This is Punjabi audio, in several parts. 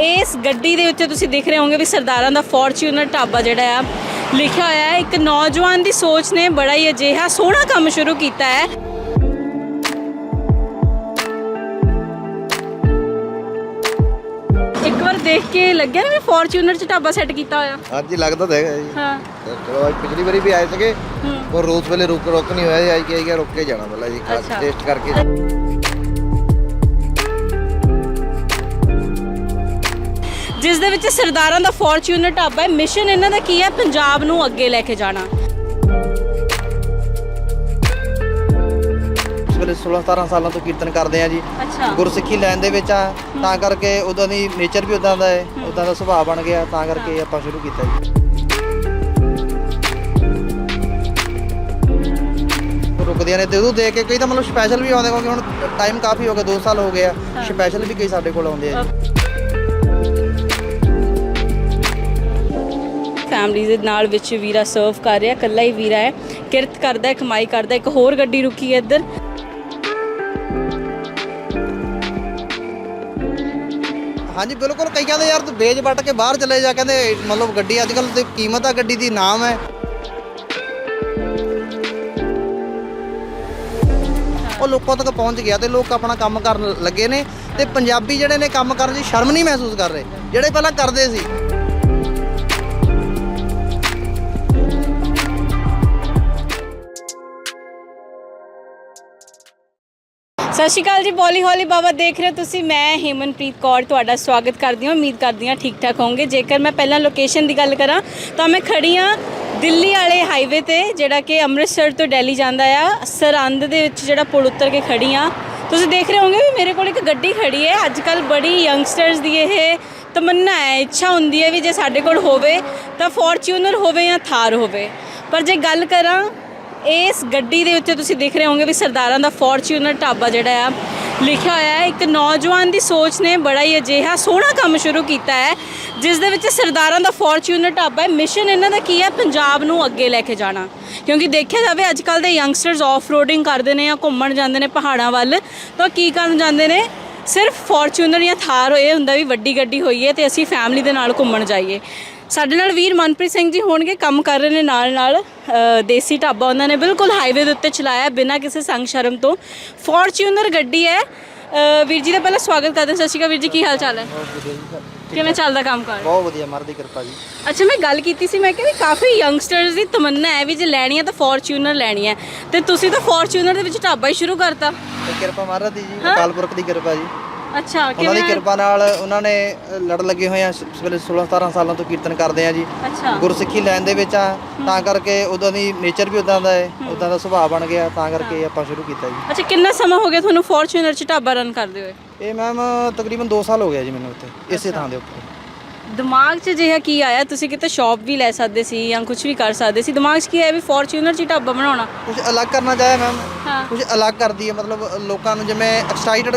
ਇਸ ਗੱਡੀ ਦੇ ਉੱਤੇ ਤੁਸੀਂ ਦੇਖ ਰਹੇ ਹੋਵੋਗੇ ਵੀ ਸਰਦਾਰਾਂ ਦਾ ਫੋਰਚੂਨਰ ਢਾਬਾ ਜਿਹੜਾ ਆ ਲਿਖਿਆ ਹੋਇਆ ਹੈ। ਇੱਕ ਨੌਜਵਾਨ ਦੀ ਸੋਚ ਨੇ ਬੜਾ ਹੀ ਅਜਿਹਾ ਸੋਹਣਾ ਕੰਮ ਸ਼ੁਰੂ ਕੀਤਾ ਹੈ। ਇੱਕ ਵਾਰ ਦੇਖ ਕੇ ਲੱਗਿਆ ਨਾ ਵੀ ਫੋਰਚੂਨਰ ਚ ਢਾਬਾ ਸੈੱਟ ਕੀਤਾ ਹੋਇਆ? ਹਾਂਜੀ ਲੱਗਦਾ ਤਾਂ ਹੈਗਾ ਜੀ। ਹਾਂ। ਚਲੋ ਅੱਜ ਪਿਛਲੀ ਵਾਰੀ ਵੀ ਆਏ ਸੀਗੇ ਪਰ ਰੋਜ਼ ਵੇਲੇ ਰੁਕ ਰੁਕ ਨਹੀਂ ਹੋਇਆ ਜੀ ਆਈ ਕੇ ਰੁਕ ਕੇ ਜਾਣਾ ਪਹਿਲਾਂ ਜੀ। ਟੇਸਟ ਕਰਕੇ। ਜਿਸ ਦੇ ਵਿੱਚ ਸਰਦਾਰਾਂ ਦਾ ਫੋਰਚੂਨਰ ਢਾਬਾ ਹੈ। ਮਿਸ਼ਨ ਇਹਨਾਂ ਦਾ ਕੀ ਹੈ? ਪੰਜਾਬ ਨੂੰ ਅੱਗੇ ਲੈ ਕੇ ਜਾਣਾ। ਇਸ ਵੇਲੇ 16 17 ਸਾਲਾਂ ਤੋਂ ਕੀਰਤਨ ਕਰਦੇ ਆ ਜੀ। ਅੱਛਾ। ਗੁਰਸਿੱਖੀ ਲੈਣ ਦੇ ਵਿੱਚ ਆ। ਤਾਂ ਕਰਕੇ ਉਦੋਂ ਦੀ ਨੇਚਰ ਵੀ ਉਦਾਂ ਦਾ ਹੈ। ਉਦਾਂ ਦਾ ਸੁਭਾਅ ਬਣ ਗਿਆ। ਤਾਂ ਕਰਕੇ ਆਪਾਂ ਸ਼ੁਰੂ ਕੀਤਾ ਜੀ। ਰੁਕਦੀਆਂ ਨੇ। ਤੇ ਉਦੋਂ ਦੇਖ ਕੇ ਕਈ ਤਾਂ ਮਤਲਬ ਸਪੈਸ਼ਲ ਵੀ ਆਉਂਦੇ ਕਿਉਂਕਿ ਹੁਣ ਟਾਈਮ ਕਾਫੀ ਹੋ ਗਿਆ 2 ਸਾਲ ਹੋ ਗਏ ਆ। ਸਪੈਸ਼ਲ ਵੀ ਕਈ ਸਾਡੇ ਕੋਲ ਆਉਂਦੇ ਆ ਜੀ। ਫੈਮਿਲੀ ਦੇ ਨਾਲ ਵਿੱਚ ਵੀਰਾ ਸਰਵ ਕਰ ਰਿਹਾ, ਇਕੱਲਾ ਹੀ ਵੀਰਾ ਹੈ। ਕਿਰਤ ਕਰਦਾ ਹੈ, ਕਮਾਈ ਕਰਦਾ ਹੈ। ਇੱਕ ਹੋਰ ਗੱਡੀ ਰੁਕੀ ਹੈ ਇੱਧਰ। ਹਾਂਜੀ, ਬਿਲਕੁਲ ਕਈ ਕਹਿੰਦੇ ਯਾਰ ਤੂੰ ਵੇਚ ਵੱਟ ਕੇ ਬਾਹਰ ਚਲੇ ਜਾ, ਕਹਿੰਦੇ ਮਤਲਬ ਗੱਡੀ ਅੱਜ ਕੱਲ ਤੇ ਕੀਮਤ ਆ ਗੱਡੀ ਦੀ, ਨਾਮ ਹੈ। ਉਹ ਲੋਕਾਂ ਤੱਕ ਪਹੁੰਚ ਗਿਆ ਤੇ ਲੋਕ ਆਪਣਾ ਕੰਮ ਕਰਨ ਲੱਗੇ ਨੇ ਤੇ ਪੰਜਾਬੀ ਜਿਹੜੇ ਨੇ ਕੰਮ ਕਰਨ ਦੀ ਸ਼ਰਮ ਨਹੀਂ ਮਹਿਸੂਸ ਕਰ ਰਹੇ, ਜਿਹੜੇ ਪਹਿਲਾਂ ਕਰਦੇ ਸੀ। ਸਤਿ ਸ਼੍ਰੀ ਅਕਾਲ ਜੀ, ਬੋਲੀ ਹੌਲੀ ਬਾਬਾ ਦੇਖ ਰਹੇ ਹੋ ਤੁਸੀਂ, ਮੈਂ ਹੇਮਨਪ੍ਰੀਤ ਕੌਰ ਤੁਹਾਡਾ ਸਵਾਗਤ ਕਰਦੀ ਹਾਂ, ਉਮੀਦ ਕਰਦੀ ਹਾਂ ਠੀਕ ਠਾਕ ਹੋਵੋਗੇ। ਜੇਕਰ ਮੈਂ ਪਹਿਲਾਂ ਲੋਕੇਸ਼ਨ ਦੀ ਗੱਲ ਕਰਾਂ, ਤਾਂ ਮੈਂ ਖੜੀ ਹਾਂ ਦਿੱਲੀ ਵਾਲੇ ਹਾਈਵੇ ਤੇ, ਜਿਹੜਾ ਕਿ ਅੰਮ੍ਰਿਤਸਰ ਤੋਂ ਦਿੱਲੀ ਜਾਂਦਾ ਆ ਸਰੰਦ ਦੇ ਵਿੱਚ ਜਿਹੜਾ ਪੁਲ ਉੱਤਰ ਕੇ ਖੜੀ ਹਾਂ। ਤੁਸੀਂ ਦੇਖ ਰਹੇ ਹੋਗੇ ਵੀ ਮੇਰੇ ਕੋਲ ਇੱਕ ਗੱਡੀ ਖੜੀ ਹੈ ਅੱਜ ਕੱਲ ਬੜੀ ਯੰਗਸਟਰਸ ਦੀ ਇਹ ਤਮੰਨਾ ਹੈ, ਇੱਛਾ ਹੁੰਦੀ ਹੈ ਵੀ ਜੇ ਸਾਡੇ ਕੋਲ ਹੋਵੇ, ਤਾਂ ਫੋਰਚੂਨਰ ਹੋਵੇ ਜਾਂ ਥਾਰ ਹੋਵੇ। ਪਰ ਜੇ ਗੱਲ ਕਰਾਂ ਇਸ ਗੱਡੀ ਦੇ ਉੱਤੇ ਤੁਸੀਂ ਦੇਖ ਰਹੇ ਹੋਗੇ ਵੀ ਸਰਦਾਰਾਂ ਦਾ ਫੋਰਚੂਨਰ ਢਾਬਾ ਜਿਹੜਾ ਆ, ਲਿਖਿਆ ਹੋਇਆ ਹੈ। ਇੱਕ ਨੌਜਵਾਨ ਦੀ ਸੋਚ ਨੇ ਬੜਾ ਹੀ ਅਜਿਹਾ ਸੋਹਣਾ ਕੰਮ ਸ਼ੁਰੂ ਕੀਤਾ ਹੈ, ਜਿਸ ਦੇ ਵਿੱਚ ਸਰਦਾਰਾਂ ਦਾ ਫੋਰਚੂਨਰ ਢਾਬਾ ਹੈ। ਮਿਸ਼ਨ ਇਹਨਾਂ ਦਾ ਕੀ ਹੈ? ਪੰਜਾਬ ਨੂੰ ਅੱਗੇ ਲੈ ਕੇ ਜਾਣਾ। ਕਿਉਂਕਿ ਦੇਖਿਆ ਜਾਵੇ ਅੱਜ ਕੱਲ ਦੇ ਯੰਗਸਟਰਸ ਆਫ ਰੋਡਿੰਗ ਕਰਦੇ ਨੇ ਜਾਂ ਘੁੰਮਣ ਜਾਂਦੇ ਨੇ ਪਹਾੜਾਂ ਵੱਲ, ਤਾਂ ਕੀ ਕਰਨ ਜਾਂਦੇ ਨੇ? ਸਿਰਫ ਫੋਰਚੂਨਰ ਜਾਂ ਥਾਰ ਹੋਏ ਹੁੰਦਾ ਵੀ ਵੱਡੀ ਗੱਡੀ ਹੋਈ ਹੈ ਤੇ ਅਸੀਂ ਫੈਮਿਲੀ ਦੇ ਨਾਲ ਘੁੰਮਣ ਜਾਈਏ। ਸਾਡੇ ਨਾਲ ਵੀਰ ਮਨਪ੍ਰੀਤ ਸਿੰਘ ਜੀ ਹੋਣਗੇ ਕੰਮ ਕਰ ਰਹੇ ਨੇ ਨਾਲ ਨਾਲ ਦੇਸੀ ਢਾਬਾ ਉਹਨਾਂ ਨੇ ਬਿਲਕੁਲ ਹਾਈਵੇ ਦੇ ਉੱਤੇ ਚਲਾਇਆ ਬਿਨਾਂ ਕਿਸੇ ਸੰਗ ਸ਼ਰਮ ਤੋਂ। ਫੋਰਚੂਨਰ ਗੱਡੀ ਹੈ। ਵੀਰ ਜੀ ਦਾ ਪਹਿਲਾਂ ਸਵਾਗਤ ਕਰਦੇ ਹਾਂ। ਸਤਿ ਸ਼੍ਰੀ ਅਕਾਲ ਵੀਰ ਜੀ ਕੀ ਹਾਲ ਚਾਲ ਹੈ? ਬਹੁਤ ਵਧੀਆ ਜੀ ਕਿਵੇਂ ਚੱਲਦਾ ਕੰਮ ਕਾਰ? ਬਹੁਤ ਵਧੀਆ ਮਰ ਦੀ ਕਿਰਪਾ ਜੀ। ਅੱਛਾ ਮੈਂ ਗੱਲ ਕੀਤੀ ਸੀ ਮੈਂ ਕਿਹਾ ਵੀ ਕਾਫੀ ਯੰਗਸਟਰਸ ਦੀ ਤਮੰਨਾ ਹੈ ਵੀ ਜੇ ਲੈਣੀ ਹੈ ਤਾਂ ਫੋਰਚੂਨਰ ਲੈਣੀ ਹੈ। ਤੇ ਤੁਸੀਂ ਤਾਂ ਫੋਰਚੂਨਰ ਦੇ ਵਿੱਚ ਢਾਬਾ ਹੀ ਸ਼ੁਰੂ ਕਰਤਾ। ਤੇ ਕਿਰਪਾ ਮਹਾਰਾਜ ਦੀ ਜੀ ਅਕਾਲ ਪੁਰਖ ਦੀ ਕਿਰਪਾ ਜੀ। ਅੱਛਾ ਉਹਨਾਂ ਦੀ ਕਿਵੇਂ ਕਿਰਪਾ ਨਾਲ ਉਹਨਾਂ ਨੇ ਅ, ਲੜ ਲੱਗੇ ਹੋਏ ਆ। ਇਸ ਵੇਲੇ 16 17 ਸਾਲਾਂ ਤੋਂ ਕੀਰਤਨ ਕਰਦੇ ਆ ਜੀ। ਅੱਛਾ। ਗੁਰਸਿੱਖੀ ਲੈਣ ਦੇ ਵਿੱਚ ਆ। ਤਾਂ ਕਰਕੇ ਉਦੋਂ ਦੀ ਨੇਚਰ ਵੀ ਉਦਾਂ ਦਾ ਹੈ। ਉਦਾਂ ਦਾ ਸੁਭਾਅ ਬਣ ਗਿਆ। ਤਾਂ ਕਰਕੇ ਆਪਾਂ ਸ਼ੁਰੂ ਕੀਤਾ ਜੀ। ਅੱਛਾ ਕਿੰਨਾ ਸਮਾਂ ਹੋ ਗਿਆ ਤੁਹਾਨੂੰ ਫੋਰਚੂਨਰ ਚ ਢਾਬਾ ਰਨ ਕਰਦੇ ਹੋਏ? ਇਹ ਮੈਮ ਤਕਰੀਬਨ 2 ਸਾਲ ਹੋ ਗਿਆ ਜੀ ਮੈਨੂੰ ਉੱਥੇ ਇਸੇ ਥਾਂ ਦੇ ਉੱਪਰ। ਦਿਮਾਗ 'ਚ ਜਿਹਾ ਕੀ ਆਇਆ? ਤੁਸੀਂ ਕਿਤੇ ਸ਼ਾਪ ਵੀ ਲੈ ਸਕਦੇ ਸੀ ਜਾਂ ਕੁਝ ਵੀ ਕਰ ਸਕਦੇ ਸੀ। ਦਿਮਾਗ 'ਚ ਕੀ ਆਇਆ ਵੀ ਫੋਰਚੂਨਰ 'ਚ ਹੀ ਢਾਬਾ ਬਣਾਉਣਾ? ਕੁਝ ਅਲੱਗ ਕਰਨਾ ਚਾਹਿਆ ਮੈਮ ਹਾਂ। ਕੁਝ ਅਲੱਗ ਕਰਦੀ ਹੈ ਮਤਲਬ ਲੋਕਾਂ ਨੂੰ ਜਿਵੇਂ ਐਕਸਾਈਟਡ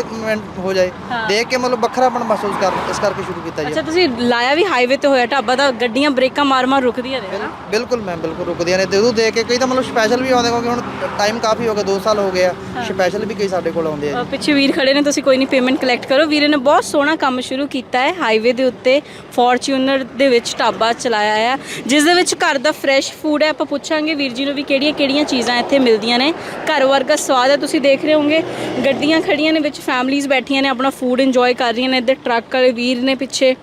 ਹੋ ਜਾਏ ਹਾਂ। ਦੇਖ ਕੇ ਮਤਲਬ ਵੱਖਰਾਪਣ ਮਹਿਸੂਸ ਕਰ ਇਸ ਕਰਕੇ ਸ਼ੁਰੂ ਕੀਤਾ ਜੀ। ਅੱਛਾ ਤੁਸੀਂ ਲਾਇਆ ਵੀ ਹਾਈਵੇ ਤੇ ਹੋਇਆ ਢਾਬਾ ਤਾਂ ਗੱਡੀਆਂ ਬ੍ਰੇਕਾਂ ਮਾਰ-ਮਾਰ ਰੁਕਦੀਆਂ ਨੇ ਨਾ ਬਿਲਕੁਲ ਮੈਮ ਬਿਲਕੁਲ ਰੁਕਦੀਆਂ ਨੇ ਤੇ ਉਦੋਂ ਦੇਖ ਕੇ ਕਈ ਤਾਂ ਮਤਲਬ ਸਪੈਸ਼ਲ ਵੀ ਆਉਂਦੇ ਕਿਉਂਕਿ ਹੁਣ ਟਾਈਮ ਕਾਫੀ ਹੋ ਗਿਆ 2 ਸਾਲ ਹੋ ਗਏ ਆ। ਸਪੈਸ਼ਲ ਵੀ ਕਈ ਸਾਡੇ ਕੋਲ ਆਉਂਦੇ ਆ ਅ, ਪਿੱਛੇ ਵੀਰ ਖੜੇ ਨੇ ਤੁਸੀਂ ਕੋਈ ਨਹੀਂ ਪੇਮੈਂਟ ਕਲੈਕਟ ਕਰੋ। ਵੀਰੇ ਨੇ ਬਹੁਤ ਸੋਹਣਾ ਕੰਮ ਸ਼ੁਰੂ ਕੀਤਾ ਹੈ ਹਾਈਵੇ ਦੇ ਉੱਤੇ ਫੋਰਚੂਨਰ ਦੇ ਵਿੱਚ ਢਾਬਾ ਚਲਾਇਆ ਆ, ਜਿਸ ਦੇ ਵਿੱਚ ਘਰ ਦਾ ਫਰੈਸ਼ ਫੂਡ ਹੈ। ਆਪਾਂ ਪੁੱਛਾਂਗੇ ਵੀਰ ਜੀ ਨੂੰ ਵੀ ਕਿਹੜੀਆਂ-ਕਿਹੜੀਆਂ ਚੀਜ਼ਾਂ ਇੱਥੇ ਮਿਲਦੀਆਂ ਨੇ। ਘਰ ਵਰਗਾ ਸਵਾਦ ਹੈ, ਤੁਸੀਂ ਦੇਖ ਰਹੇ ਹੋਗੇ ਗੱਡੀਆਂ ਖੜੀਆਂ ਨੇ, ਵਿੱਚ ਫੈਮਲੀਆਂ ਬੈਠੀਆਂ ਨੇ, ਆਪਣਾ ਫੂਡ ਇੰਜੋਏ ਕਰ ਰਹੀਆਂ ਨੇ। ਇੱਧਰ ਟਰੱਕ ਵਾਲੇ ਵੀਰ ਨੇ ਪਿੱਛੇ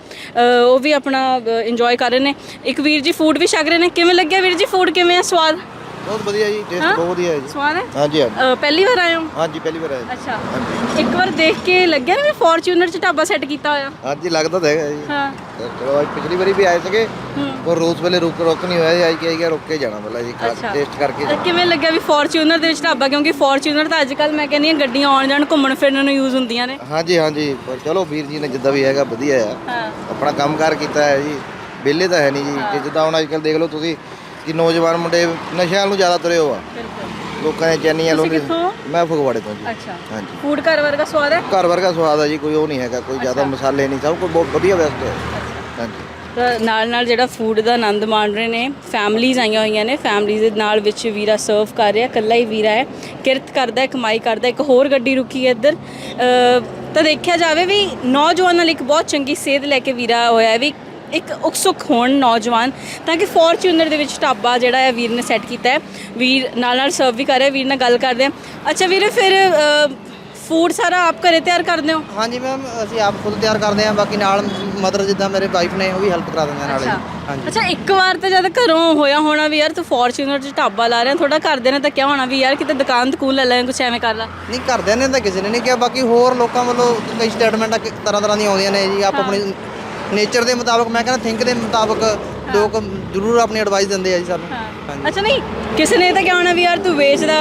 ਉਹ ਵੀ ਆਪਣਾ ਇੰਜੋਏ ਕਰ ਰਹੇ ਨੇ। ਇੱਕ ਵੀਰ ਜੀ ਫੂਡ ਵੀ ਛਕ ਰਹੇ ਨੇ। ਕਿਵੇਂ ਲੱਗਿਆ ਵੀਰ ਜੀ ਫੂਡ ਕਿਵੇਂ ਆ ਸਵਾਦ? ਬਹੁਤ ਵਧੀਆ ਜੀ ਟੇਸਟ ਹਾਂ? ਬਹੁਤ ਵਧੀਆ ਹੈ ਜੀ। ਸਵਾਦ ਹੈ? ਹਾਂਜੀ ਹਾਂਜੀ। ਅ, ਪਹਿਲੀ ਵਾਰ ਆਏ ਹੋ? ਹਾਂਜੀ ਪਹਿਲੀ ਵਾਰ ਆਇਆ। ਅੱਛਾ। ਹਾਂਜੀ। ਇੱਕ ਵਾਰ ਦੇਖ ਕੇ ਲੱਗਿਆ ਨਾ ਵੀ ਫੋਰਚੂਨਰ ਚ ਢਾਬਾ ਸੈੱਟ ਕੀਤਾ ਹੋਇਆ? ਹਾਂਜੀ ਲੱਗਦਾ ਤਾਂ ਹੈਗਾ ਜੀ। ਹਾਂ। ਤੇ ਚਲੋ ਅੱਜ ਪਿਛਲੀ ਵਾਰੀ ਵੀ ਆਏ ਸੀਗੇ। ਹੂੰ। ਪਰ ਰੋਜ਼ ਵੇਲੇ ਰੁਕ ਰੁਕ ਨਹੀਂ ਹੋਇਆ ਜੀ ਆਈ ਕੇ ਗਿਆ ਰੁਕ ਕੇ ਜਾਣਾ ਪਹਿਲਾਂ ਜੀ ਅੱਛਾ। ਟੇਸਟ ਕਰਕੇ ਅ, ਕਿਵੇਂ ਲੱਗਿਆ ਵੀ ਫੋਰਚੂਨਰ ਦੇ ਵਿੱਚ ਢਾਬਾ? ਕਿਉਂਕਿ ਫੋਰਚੂਨਰ ਤਾਂ ਅੱਜ ਕੱਲ ਮੈਂ ਕਹਿੰਦੀ ਹਾਂ ਗੱਡੀਆਂ ਆਉਣ ਜਾਣ ਘੁੰਮਣ ਫਿਰਨ ਨੂੰ ਯੂਜ਼ ਹੁੰਦੀਆਂ ਨੇ। ਹਾਂਜੀ ਹਾਂਜੀ। ਪਰ ਚਲੋ ਵੀਰ ਜੀ ਨੇ ਜਿੱਦਾਂ ਵੀ ਹੈਗਾ ਵਧੀਆ ਆ। ਹਾਂ। ਆਪਣਾ ਕੰਮਕਾਰ ਕੀਤਾ ਹੈ ਜੀ। ਵਿਹਲੇ ਤਾਂ ਹੈ ਨਹੀਂ ਜੀ। ਜਿੱਦਾਂ ਹੁਣ ਅੱਜ ਕੱਲ ਦੇਖ ਲਓ ਤੁਸੀਂ ਕਿ ਨੌਜਵਾਨ ਮੁੰਡੇ ਨਸ਼ਿਆਂ ਨੂੰ ਜ਼ਿਆਦਾ ਤੁਰੇ ਹੋ ਆ। ਬਿਲਕੁਲ। ਲੋਕਾਂ ਨੇ ਚੈਨੀਆਂ ਤੁਸੀਂ ਕਿੱਥੋਂ? ਮੈਂ ਫਗਵਾੜੇ ਤੋਂ ਜੀ। ਅੱਛਾ। ਹਾਂਜੀ। ਫੂਡ ਘਰ ਵਰਗਾ ਸਵਾਦ ਹੈ? ਘਰ ਵਰਗਾ ਸਵਾਦ ਆ ਜੀ ਕੋਈ ਉਹ ਨਹੀਂ ਹੈਗਾ ਕੋਈ ਜ਼ਿਆਦਾ ਮਸਾਲੇ ਨਹੀਂ ਸਭ ਕੁਝ ਬਹੁਤ ਵਧੀਆ ਬੈਸਟ ਹੈ। ਹਾਂਜੀ। ਤਾਂ ਨਾਲ ਨਾਲ ਜਿਹੜਾ ਫੂਡ ਦਾ ਆਨੰਦ ਮਾਣ ਰਹੇ ਨੇ ਫੈਮਲੀਆਂ ਆਈਆਂ ਹੋਈਆਂ ਨੇ ਫੈਮਲੀਜ਼ ਦੇ ਨਾਲ ਵਿੱਚ ਵੀਰਾ ਸਰਵ ਕਰ ਰਿਹਾ ਇਕੱਲਾ ਹੀ ਵੀਰਾ ਹੈ ਕਿਰਤ ਕਰਦਾ ਹੈ ਕਮਾਈ ਕਰਦਾ ਹੈ। ਇੱਕ ਹੋਰ ਗੱਡੀ ਰੁਕੀ ਹੈ ਇੱਧਰ। ਅ, ਤਾਂ ਦੇਖਿਆ ਜਾਵੇ ਵੀ ਨੌਜਵਾਨਾਂ ਲਈ ਇੱਕ ਬਹੁਤ ਚੰਗੀ ਸੇਧ ਲੈ ਕੇ ਵੀਰਾ ਹੋਇਆ ਹੈ ਵੀ ਇੱਕ ਉਕਸੁਕ ਹੋਣ ਨੌਜਵਾਨ ਤਾਂ ਕਿ ਫੋਰਚੂਨਰ ਦੇ ਵਿੱਚ ਢਾਬਾ ਜਿਹੜਾ ਹੈ ਵੀਰ ਨੇ ਸੈੱਟ ਕੀਤਾ ਹੈ। ਵੀਰ ਨਾਲ ਨਾਲ ਸਰਵ ਵੀ ਕਰ ਰਿਹਾ ਵੀਰ ਨਾਲ ਗੱਲ ਕਰਦੇ ਆ ਅੱਛਾ ਵੀਰੇ ਫਿਰ ਫੂਡ ਸਾਰਾ ਆਪ ਘਰੇ ਤਿਆਰ ਕਰਦੇ ਹੋ? ਹਾਂਜੀ ਮੈਮ ਅਸੀਂ ਆਪ ਖੁਦ ਤਿਆਰ ਕਰਦੇ ਹਾਂ ਬਾਕੀ ਨਾਲ ਮਦਰ ਜਿੱਦਾਂ ਮੇਰੇ ਵਾਈਫ ਨੇ ਉਹ ਵੀ ਹੈਲਪ ਕਰਾ ਦਿੰਦੇ ਨਾਲੇ ਹਾਂਜੀ। ਅੱਛਾ ਇੱਕ ਵਾਰ ਤਾਂ ਜਦ ਘਰੋਂ ਹੋਇਆ ਹੋਣਾ ਵੀ ਯਾਰ ਤੂੰ ਫੋਰਚੂਨਰ 'ਚ ਢਾਬਾ ਲਾ ਰਿਹਾ ਥੋੜਾ ਕਰਦੇ ਨੇ ਤਾਂ ਕਿਆ ਹੋਣਾ ਵੀ ਯਾਰ ਕਿਤੇ ਦੁਕਾਨ ਤਕੂਨ ਲੈ ਲੈ ਕੁਛ ਐਵੇਂ ਕਰ ਲਾ। ਨਹੀਂ ਘਰਦਿਆਂ ਨੇ ਤਾਂ ਕਿਸੇ ਨੇ ਨਹੀਂ ਕਿਹਾ ਬਾਕੀ ਹੋਰ ਲੋਕਾਂ ਵੱਲੋਂ ਕਈ ਸਟੇਟਮੈਂਟਾਂ ਤਰ੍ਹਾਂ ਤਰ੍ਹਾਂ ਦੀਆਂ ਆਉਂਦੀਆਂ ਨੇ ਜੀ ਆਪ ਆਪਣੀ ਨੇਚਰ ਦੇ ਮੁਤਾਬਕ ਮੈਂ ਕਹਿੰਦਾ ਥਿੰਕ ਦੇ ਮੁਤਾਬਕ ਲੋਕ ਜ਼ਰੂਰ ਆਪਣੀ ਐਡਵਾਈਸ ਦਿੰਦੇ ਆ ਜੀ ਸਾਨੂੰ। ਹਾਂਜੀ। ਅੱਛਾ ਨਹੀਂ ਕਿਸੇ ਨੇ ਤਾਂ ਕਿਹਾ ਹੋਣਾ ਵੀ ਯਾਰ ਤੂੰ ਵੇਚਦਾ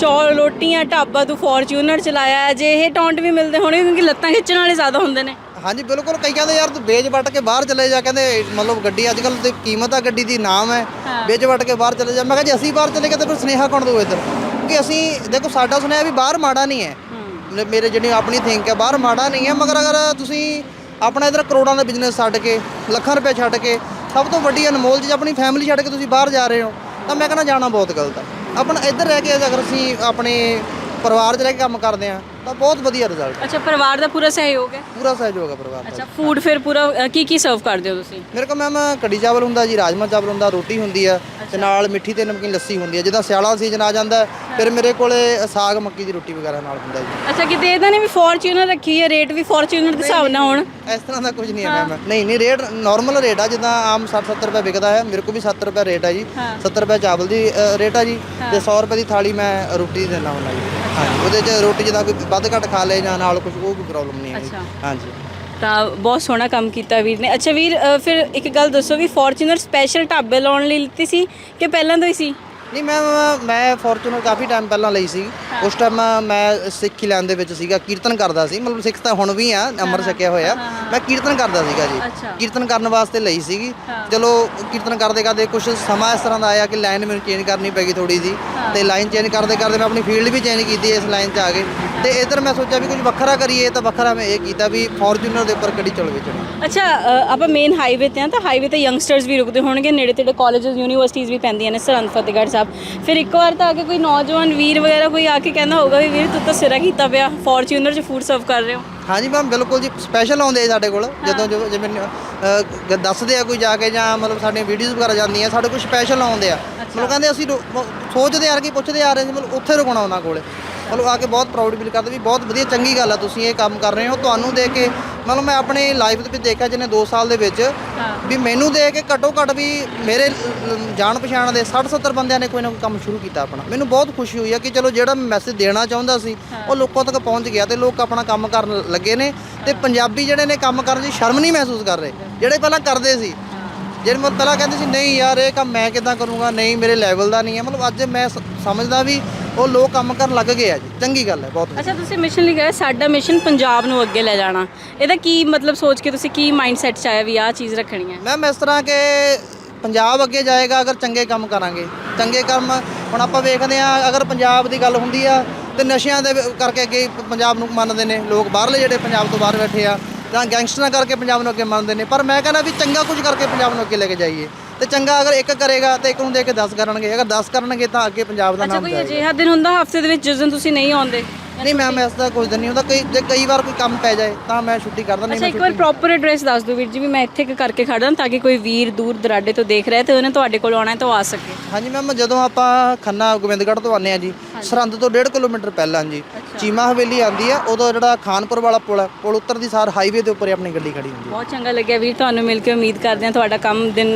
ਚੌਲ ਰੋਟੀਆਂ ਢਾਬਾ ਤੂੰ ਫੋਰਚੂਨਰ ਚਲਾਇਆ। ਜੇ ਇਹ ਟੌਂਟ ਵੀ ਮਿਲਦੇ ਹੋਣੇ ਕਿਉਂਕਿ ਲੱਤਾਂ ਖਿੱਚਣ ਵਾਲੇ ਜ਼ਿਆਦਾ ਹੁੰਦੇ ਨੇ। ਹਾਂਜੀ ਬਿਲਕੁਲ ਕਈ ਕਹਿੰਦੇ ਯਾਰ ਤੂੰ ਵੇਚ ਵੱਟ ਕੇ ਬਾਹਰ ਚਲੇ ਜਾ ਕਹਿੰਦੇ ਮਤਲਬ ਗੱਡੀ ਅੱਜ ਕੱਲ੍ਹ ਦੀ ਕੀਮਤ ਆ ਗੱਡੀ ਦੀ ਨਾਮ ਹੈ। ਵੇਚ ਵੱਟ ਕੇ ਬਾਹਰ ਚਲੇ ਜਾ। ਮੈਂ ਕਿਹਾ ਜੇ ਅਸੀਂ ਬਾਹਰ ਚਲੇ ਗਏ ਤਾਂ ਫਿਰ ਸੁਨੇਹਾ ਕੌਣ ਦਊ ਇੱਧਰ? ਕਿਉਂਕਿ ਅਸੀਂ ਦੇਖੋ ਸਾਡਾ ਸੁਨੇਹਾ ਵੀ ਬਾਹਰ ਮਾੜਾ ਨਹੀਂ ਹੈ। ਮੇਰੇ ਜਿਹੜੀ ਆਪਣੀ ਥਿੰਕ ਹੈ ਬਾਹਰ ਮਾੜਾ ਨਹੀਂ ਹੈ ਮਗਰ ਅਗਰ ਤੁਸੀਂ ਆਪਣਾ ਇਧਰ ਕਰੋੜਾਂ ਦਾ ਬਿਜ਼ਨਸ ਛੱਡ ਕੇ, ਲੱਖਾਂ ਰੁਪਏ ਛੱਡ ਕੇ, ਸਭ ਤੋਂ ਵੱਡੀ ਅਨਮੋਲ ਚੀਜ਼ ਆਪਣੀ ਫੈਮਿਲੀ ਛੱਡ ਕੇ ਤੁਸੀਂ ਬਾਹਰ ਜਾ ਰਹੇ ਹੋ, ਤਾਂ ਮੈਂ ਕਹਿੰਦਾ ਜਾਣਾ ਬਹੁਤ ਗਲਤ ਆ। ਆਪਣਾ ਇੱਧਰ ਰਹਿ ਕੇ ਅਗਰ ਅਸੀਂ ਆਪਣੇ ਪਰਿਵਾਰ 'ਚ ਰਹਿ ਕੇ ਕੰਮ ਕਰਦੇ ਹਾਂ ਤਾਂ ਬਹੁਤ ਵਧੀਆ ਰਿਜ਼ਲਟ ਅੱਛਾ ਪਰਿਵਾਰ ਦਾ ਪੂਰਾ ਸਹਿਯੋਗ ਹੈ? ਪੂਰਾ ਸਹਿਯੋਗ ਹੈ ਪਰਿਵਾਰ ਦਾ। ਅੱਛਾ ਫੂਡ ਫਿਰ ਪੂਰਾ ਅ, ਕੀ ਕੀ ਸਰਵ ਕਰਦੇ ਹੋ ਤੁਸੀਂ? ਮੇਰੇ ਕੋਲ ਮੈਮ ਕੜੀ ਚਾਵਲ ਹੁੰਦਾ ਜੀ ਰਾਜਮਾ ਚਾਵਲ ਹੁੰਦਾ ਰੋਟੀ ਹੁੰਦੀ ਆ ਤੇ ਨਾਲ ਮਿੱਠੀ ਤੇ ਨਮਕੀਨ ਲੱਸੀ ਹੁੰਦੀ ਆ ਜਿੱਦਾਂ ਸਿਆਲਾ ਸੀਜ਼ਨ ਆ ਜਾਂਦਾ ਹੈ, ਫਿਰ ਮੇਰੇ ਕੋਲੇ ਸਾਗ ਮੱਕੀ ਦੀ ਰੋਟੀ ਵਗੈਰਾ ਨਾਲ ਹੁੰਦਾ ਜੀ। ਅੱਛਾ ਕਿਤੇ ਇਹਦਾ ਨਹੀਂ ਵੀ ਫੋਰਚੂਨਰ ਰੱਖੀ ਹੈ ਰੇਟ ਵੀ ਫੋਰਚੂਨਰ ਦੇ ਹਿਸਾਬ ਨਾਲ ਹੋਣ? ਇਸ ਤਰ੍ਹਾਂ ਦਾ ਕੁਝ ਨਹੀਂ ਹੈ ਮੈਮ ਨਹੀਂ ਨਹੀਂ ਰੇਟ ਨਾਰਮਲ ਰੇਟ ਆ ਜਿੱਦਾਂ ਆਮ 60 70 ਰੁਪਏ ਵਿਕਦਾ ਹੈ ਮੇਰੇ ਕੋਲ ਵੀ 70 ਰੁਪਏ ਰੇਟ ਆ ਜੀ। ਹਾਂ। 70 ਰੁਪਏ ਚਾਵਲ ਦੀ ਅ, ਰੇਟ ਆ ਜੀ ਤੇ 100 ਰੁਪਏ ਦੀ ਥਾਲੀ ਮੈਂ ਰੋਟੀ ਦੇਣਾ ਹੁੰਦਾ ਜੀ। ਹਾਂਜੀ ਉਹਦੇ 'ਚ ਰੋਟੀ ਜਿੱਦਾਂ ਕੋਈ ਵੱਧ ਘੱਟ ਖਾ ਲੇ ਜਾਂ ਨਾਲ ਕੁਝ ਉਹ ਕੋਈ ਪ੍ਰੋਬਲਮ ਨਹੀਂ ਹੈ ਅੱਛਾ। ਹਾਂਜੀ। ਤਾਂ ਬਹੁਤ ਸੋਹਣਾ ਕੰਮ ਕੀਤਾ ਵੀਰ ਨੇ। ਅੱਛਾ ਵੀਰ ਅ, ਫਿਰ ਇੱਕ ਗੱਲ ਦੱਸੋ ਵੀ ਫੋਰਚੂਨਰ ਸਪੈਸ਼ਲ ਢਾਬੇ ਲਾਉਣ ਲਈ ਲਿੱਤੀ ਸੀ ਕਿ ਪਹਿਲਾਂ ਤੋਂ ਹੀ ਸੀ? ਨਹੀਂ ਮੈਂ ਮੈਂ ਫੋਰਚੂਨਰ ਕਾਫੀ ਟਾਈਮ ਪਹਿਲਾਂ ਲਈ ਸੀ। ਉਸ ਟਾਈਮ ਮੈਂ ਸਿੱਖੀ ਲੈਣ ਦੇ ਵਿੱਚ ਸੀਗਾ ਕੀਰਤਨ ਕਰਦਾ ਸੀ। ਮਤਲਬ ਸਿੱਖ ਤਾਂ ਹੁਣ ਵੀ ਆ ਅਮਰ ਛਕਿਆ ਹੋਇਆ। ਮੈਂ ਕੀਰਤਨ ਕਰਦਾ ਸੀਗਾ ਜੀ। ਅੱਛਾ। ਕੀਰਤਨ ਕਰਨ ਵਾਸਤੇ ਲਈ ਸੀਗੀ। ਹਾਂ। ਚਲੋ ਕੀਰਤਨ ਕਰਦੇ ਕਰਦੇ ਕੁਝ ਸਮਾਂ ਇਸ ਤਰ੍ਹਾਂ ਦਾ ਆਇਆ ਕਿ ਲਾਈਨ ਮੈਨੂੰ ਚੇਂਜ ਕਰਨੀ ਪੈਗੀ ਥੋੜੀ ਜੀ ਤੇ ਲਾਈਨ ਚੇਂਜ ਕਰਦੇ ਕਰਦੇ ਮੈਂ ਆਪਣੀ ਫੀਲਡ ਵੀ ਚੇਂਜ ਕੀਤੀ ਇਸ ਲਾਈਨ 'ਚ ਆ ਕੇ। ਤੇ ਇਧਰ ਮੈਂ ਸੋਚਿਆ ਵੀ ਕੁਝ ਵੱਖਰਾ ਕਰੀਏ ਤਾਂ ਵੱਖਰਾ ਮੈਂ ਇਹ ਕੀਤਾ ਵੀ ਫੋਰਚੂਨਰ ਦੇ ਉੱਪਰ ਕੜੀ ਚਲ ਵੇਚਣੀ ਅੱਛਾ ਅ, ਆਪਾਂ ਮੇਨ ਹਾਈਵੇ ਤੇ ਆ ਤਾਂ ਹਾਈਵੇ ਤੇ ਯੰਗਸਟਰਸ ਵੀ ਰੁਕਦੇ ਹੋਣਗੇ ਨੇੜੇ ਤੇੜੇ ਕਾਲਜਸ ਯੂਨੀਵਰਸਿਟੀਜ਼ ਵੀ ਪੈਂਦੀਆਂ ਨੇ ਸਰਹੰਦ ਫਤਿਹਗੜ੍ਹ ਸਾਹਿਬ। ਫਿਰ ਇੱਕ ਵਾਰ ਤਾਂ ਆ ਕੇ ਕੋਈ ਨੌਜਵਾਨ ਵੀਰ ਵਗੈਰਾ ਕੋਈ ਆ ਕੇ ਕਹਿੰਦਾ ਹੋਊਗਾ ਵੀ ਵੀਰ ਤੂੰ ਤਾਂ ਸਿਰਾ ਕੀਤਾ ਪਿਆ ਫੋਰਚੂਨਰ 'ਚ ਫੂਡ ਸਰਵ ਕਰ ਰਹੇ ਹੋ। ਹਾਂਜੀ ਮੈਮ ਬਿਲਕੁਲ ਜੀ ਸਪੈਸ਼ਲ ਆਉਂਦੇ ਆ ਸਾਡੇ ਕੋਲ। ਜਦੋਂ ਜੋ- ਜਿਵੇਂ ਅਹ, ਗ- ਦੱਸਦੇ ਆ ਕੋਈ ਜਾ ਕੇ ਜਾਂ ਮਤਲਬ ਸਾਡੀਆਂ ਵੀਡੀਓਜ਼ ਵਗੈਰਾ ਜਾਂਦੀਆਂ ਸਾਡੇ ਕੋਲ ਸਪੈਸ਼ਲ ਆਉਂਦੇ ਆ। ਮਤਲਬ ਕਹਿੰਦੇ ਅਸੀਂ ਰੁ- ਮ- ਸੋਚਦੇ ਆ ਕਿ ਪੁੱਛਦੇ ਆ ਰਹੇ ਸੀ ਮਤਲਬ ਉੱਥੇ ਰੁਕਣਾ ਉਹਨਾਂ ਕੋਲੇ। ਮਤਲਬ ਆ ਕੇ ਬਹੁਤ ਪ੍ਰਾਊਡ ਫੀਲ ਕਰਦੇ ਵੀ ਬਹੁਤ ਵਧੀਆ ਚੰਗੀ ਗੱਲ ਆ ਤੁਸੀਂ ਇਹ ਕੰਮ ਕਰ ਰਹੇ ਹੋ। ਤੁਹਾਨੂੰ ਦੇਖ ਕੇ ਮਤਲਬ ਮੈਂ ਆਪਣੀ ਲਾਈਫ ਦੇ ਵਿੱਚ ਦੇਖਿਆ ਜਿਹਨੇ 2 ਸਾਲ ਦੇ ਵਿੱਚ ਵੀ ਮੈਨੂੰ ਦੇਖ ਕੇ ਘੱਟੋ ਘੱਟ ਵੀ ਮੇਰੇ ਲ- ਜਾਣ ਪਛਾਣ ਦੇ 60 70 ਬੰਦਿਆਂ ਨੇ ਕੋਈ ਨਾ ਕੋਈ ਕੰਮ ਸ਼ੁਰੂ ਕੀਤਾ ਆਪਣਾ। ਮੈਨੂੰ ਬਹੁਤ ਖੁਸ਼ੀ ਹੋਈ ਆ ਕਿ ਚਲੋ ਜਿਹੜਾ ਮੈਸੇਜ ਦੇਣਾ ਚਾਹੁੰਦਾ ਸੀ ਉਹ ਲੋਕਾਂ ਤੱਕ ਪਹੁੰਚ ਗਿਆ ਤੇ ਲੋਕ ਆਪਣਾ ਕੰਮ ਕਰਨ ਲੱਗੇ ਨੇ। ਤੇ ਪੰਜਾਬੀ ਜਿਹੜੇ ਨੇ ਕੰਮ ਕਰਨ 'ਚ ਸ਼ਰਮ ਨਹੀਂ ਮਹਿਸੂਸ ਕਰ ਰਹੇ। ਜਿਹੜੇ ਪਹਿਲਾਂ ਕਰਦੇ ਸੀ ਮਤਲਬ ਪਹਿਲਾਂ ਕਹਿੰਦੇ ਸੀ ਨਹੀਂ ਯਾਰ ਇਹ ਕੰਮ ਮੈਂ ਕਿਦਾਂ ਕਰੂੰਗਾ? ਨਹੀਂ ਮੇਰੇ ਲੈਵਲ ਦਾ ਨਹੀਂ ਹੈ। ਮਤਲਬ ਅੱਜ ਮੈਂ ਸ- ਸਮਝਦਾ ਵੀ ਉਹ ਲੋਕ ਕੰਮ ਕਰਨ ਲੱਗ ਗਏ ਆ ਜੀ। ਚੰਗੀ ਗੱਲ ਹੈ ਬਹੁਤ ਅੱਛਾ ਤੁਸੀਂ ਮਿਸ਼ਨ ਲਈ ਗਏ ਸਾਡਾ ਮਿਸ਼ਨ ਪੰਜਾਬ ਨੂੰ ਅੱਗੇ ਲੈ ਜਾਣਾ। ਇਹਦਾ ਕੀ ਮਤਲਬ ਸੋਚ ਕੇ ਤੁਸੀਂ ਕੀ ਮਾਈਂਡਸੈਟ ਚ ਆਇਆ ਵੀ ਆਹ ਚੀਜ਼ ਰੱਖਣੀ ਹੈ? ਮੈਮ ਇਸ ਤਰ੍ਹਾਂ ਕਿ ਪੰਜਾਬ ਅੱਗੇ ਜਾਏਗਾ ਅਗਰ ਚੰਗੇ ਕੰਮ ਕਰਾਂਗੇ। ਚੰਗੇ ਕੰਮ ਹੁਣ ਆਪਾਂ ਵੇਖਦੇ ਆ ਅਗਰ ਪੰਜਾਬ ਦੀ ਗੱਲ ਹੁੰਦੀ ਆ ਤੇ ਨਸ਼ਿਆਂ ਦੇ ਕਰਕੇ ਅੱਗੇ ਪੰਜਾਬ ਨੂੰ ਮੰਨਦੇ ਨੇ। ਲੋਕ ਬਾਹਰਲੇ ਜਿਹੜੇ ਪੰਜਾਬ ਤੋਂ ਬਾਹਰ ਬੈਠੇ ਆ ਜਾਂ ਗੈਂਗਸਟਰਾਂ ਕਰਕੇ ਪੰਜਾਬ ਨੂੰ ਅੱਗੇ ਮੰਨਦੇ ਨੇ। ਪਰ ਮੈਂ ਕਹਿੰਦਾ ਵੀ ਚੰਗਾ ਕੁਝ ਕਰਕੇ ਪੰਜਾਬ ਨੂੰ ਅੱਗੇ ਲੈ ਕੇ ਜਾਈਏ। ਤੇ ਚੰਗਾ ਅਗਰ ਇੱਕ ਕਰੇਗਾ ਤੇ ਇੱਕ ਨੂੰ ਦੇਖ ਕੇ 10 ਕਰਨਗੇ। ਅਗਰ 10 ਕਰਨਗੇ ਤਾਂ ਅੱਗੇ ਪੰਜਾਬ ਦਾ ਅੱਛਾ ਨਾਮ ਕੋਈ ਜਾਏਗਾ। ਅਜਿਹਾ ਦਿਨ ਹੁੰਦਾ ਹਫ਼ਤੇ ਦੇ ਵਿੱਚ ਜਿਸ ਦਿਨ ਤੁਸੀਂ ਨਹੀਂ ਆਉਂਦੇ? ਨਹੀਂ ਮੈਮ ਇਸ ਦਾ ਕੁਝ ਨਹੀਂ ਹੁੰਦਾ। ਕਈ ਜੇ ਕਈ ਵਾਰ ਕੋਈ ਕੰਮ ਪੈ ਜਾਏ ਤਾਂ ਮੈਂ ਛੁੱਟੀ ਕਰਦਾ ਨਹੀਂ ਅੱਛਾ ਮੈਂ ਇੱਕ ਵਾਰ ਪ੍ਰੋਪਰ ਐਡਰੈਸ ਦੱਸ ਦਿਓ ਵੀਰ ਜੀ ਵੀ ਮੈਂ ਇੱਥੇ ਕੁ ਕਰਕੇ ਖੜਾ ਤਾਂ ਕਿ ਕੋਈ ਵੀਰ ਦੂਰ ਦਰਾਡੇ ਤੋਂ ਦੇਖ ਰਿਹਾ ਤੇ ਉਹਨੇ ਤੁਹਾਡੇ ਕੋਲ ਆਉਣਾ ਹੈ ਤਾਂ ਉਹ ਆ ਸਕੇ। ਹਾਂਜੀ ਮੈਮ ਜਦੋਂ ਆਪਾਂ ਖੰਨਾ ਗੋਬਿੰਦਗੜ੍ਹ ਤੋਂ ਆਉਂਦੇ ਆ ਜੀ ਸਰਹੰਦ ਤੋਂ 1.5 ਕਿਲੋਮੀਟਰ ਪਹਿਲਾਂ ਜੀ ਚੀਮਾ ਹਵੇਲੀ ਆਂਦੀ ਆ ਉਦੋਂ ਜਿਹੜਾ ਖਾਨਪੁਰ ਵਾਲਾ ਪੁਲ ਹੈ ਪੁਲ ਉੱਤਰ ਦੀ ਸਾਰ ਹਾਈਵੇ ਦੇ ਉੱਪਰ ਹੀ ਆਪਣੀ ਗੱਡੀ ਖੜੀ ਹੁੰਦੀ ਹੈ ਬਹੁਤ ਚੰਗਾ ਲੱਗਿਆ ਵੀਰ ਤੁਹਾਨੂੰ ਮਿਲ ਕੇ ਉਮੀਦ ਕਰਦੇ ਹਾਂ ਤੁਹਾਡਾ ਕੰਮ ਦਿਨ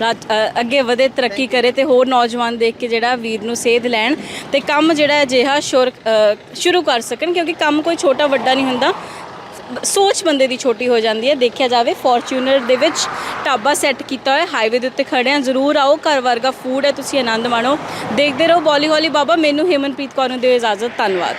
ਰਾਤ ਅ, ਅੱਗੇ ਵਧੇ ਤਰੱਕੀ ਕਰੇ ਤੇ ਹੋਰ ਨੌਜਵਾਨ ਦੇਖ ਕੇ ਜਿਹੜਾ ਵੀਰ ਨੂੰ ਸੇਧ ਲੈਣ ਤੇ ਕੰਮ ਜਿਹੜਾ ਅਜਿਹਾ ਸ਼ੁਰ ਅ, ਸ਼ੁਰੂ ਕਰ ਸਕਣ ਕਿਉਂਕਿ ਕੰਮ ਕੋਈ ਛੋਟਾ ਵੱਡਾ ਨਹੀਂ ਹੁੰਦਾ। ਸੋਚ ਬੰਦੇ ਦੀ ਛੋਟੀ ਹੋ ਜਾਂਦੀ ਹੈ। ਦੇਖਿਆ ਜਾਵੇ, ਫੋਰਚੂਨਰ ਦੇ ਵਿੱਚ ਢਾਬਾ ਸੈੱਟ ਕੀਤਾ ਹੋਇਆ, ਹਾਈਵੇ ਦੇ ਉੱਤੇ ਖੜੇ ਆ ਜ਼ਰੂਰ ਆਓ, ਘਰ ਵਰਗਾ ਫੂਡ ਹੈ, ਤੁਸੀਂ ਆਨੰਦ ਮਾਣੋ। ਦੇਖਦੇ ਰਹੋ ਬੋਲੀ ਹੌਲੀ ਬਾਬਾ, ਮੈਨੂੰ ਹੇਮਨਪ੍ਰੀਤ ਕੌਰ ਨੂੰ ਦਿਓ ਇਜਾਜ਼ਤ। ਧੰਨਵਾਦ।